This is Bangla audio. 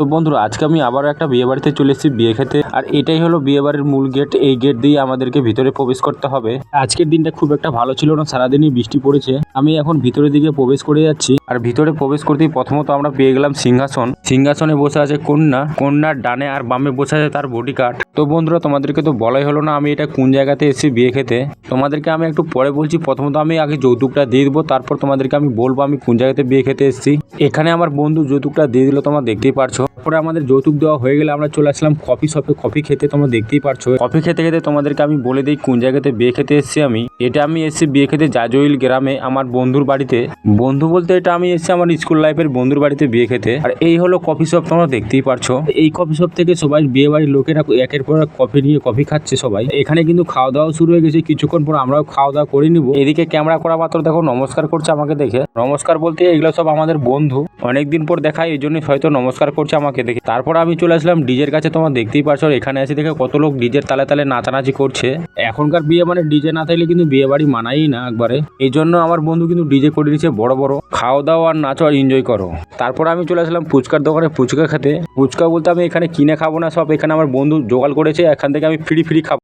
তো বন্ধুরা, আজকে আমি আবার একটা বিয়ে বাড়িতে চলে এসেছি, বিয়ে খেতে। আর এটাই হলো বিয়ে বাড়ির মূল গেট। এই গেট দিয়ে আমাদেরকে ভিতরে প্রবেশ করতে হবে। আজকের দিনটা খুব একটা ভালো ছিল না, সারাদিনই বৃষ্টি পড়েছে। আমি এখন ভিতরের দিকে প্রবেশ করে যাচ্ছি। আর ভিতরে প্রবেশ করতেই প্রথমত আমরা পেয়ে গেলাম সিংহাসন। সিংহাসনে বসে আছে কন্যা। কন্যার ডানে আর বামে বসে আছে তার বডি গার্ড তো বন্ধুরা, তোমাদেরকে তো বলাই হলো না আমি এটা কোন জায়গাতে এসেছি বিয়ে খেতে। তোমাদেরকে আমি একটু পরে বলছি, প্রথমত আমি আগে যৌতুকটা দিয়ে দেবো, তারপর তোমাদেরকে আমি বলব আমি কোন জায়গাতে বিয়ে খেতে এসেছি। এখানে আমার বন্ধু যৌতুকটা দিয়ে দিল, তোমরা দেখতেই পারছ। তারপরে আমাদের যৌতুক দেওয়া হয়ে গেলে আমরা চলে আসলাম কফি শপে। কফি খেতে তোমরা দেখতেই পারছ। কফি খেতে খেতে তোমাদেরকে আমি বলে দিই কোন জায়গাতে বিয়ে খেতে এসেছি আমি। এটা আমি এসেছি বিয়ে খেতে জাজইল গ্রামে, আমার বন্ধুর বাড়িতে। বন্ধু বলতে এটা আমি এসেছি আমার স্কুল লাইফের বন্ধুর বাড়িতে বিয়ে খেতে। আর এই হলো কফি শপ, তোমরা দেখতেই পারছ। এই কফি শপ থেকে সবাই বিয়ে বাড়ির লোকেরা একের পর এক কফি নিয়ে কফি খাচ্ছে সবাই। এখানে কিন্তু খাওয়া দাওয়া শুরু হয়ে গেছে। কিছুক্ষণ পর আমরাও খাওয়া দাওয়া করে নিব। এদিকে ক্যামেরা করা মাত্র দেখো, নমস্কার করছে আমাকে দেখে। নমস্কার বলতে এগুলো সব আমাদের বন্ধু। অনেকদিন পর দেখা, এই জন্য হয়তো নমস্কার করছে আমাকে দেখে। তারপর আমি চলে আসলাম ডিজের কাছে। তোমার দেখতেই পারছ, এখানে এসে দেখে কত লোক ডিজের তালে তালে নাচানাচি করছে। এখনকার বিয়ে মানে ডিজে না থাকলে কিন্তু বিয়ে বাড়ি মানাই না একবারে। এই জন্য আমার বন্ধু কিন্তু ডিজে করে দিয়েছে বড় বড়। খাওয়া দাওয়া আর নাচো আর এনজয় করো। তারপর আমি চলে আসলাম ফুচকার দোকানে ফুচকা খেতে। ফুচকা বলতে আমি এখানে কিনে খাব না সব, এখানে আমার বন্ধু জোগাড় করেছে, এখান থেকে আমি ফ্রি ফ্রি খাব।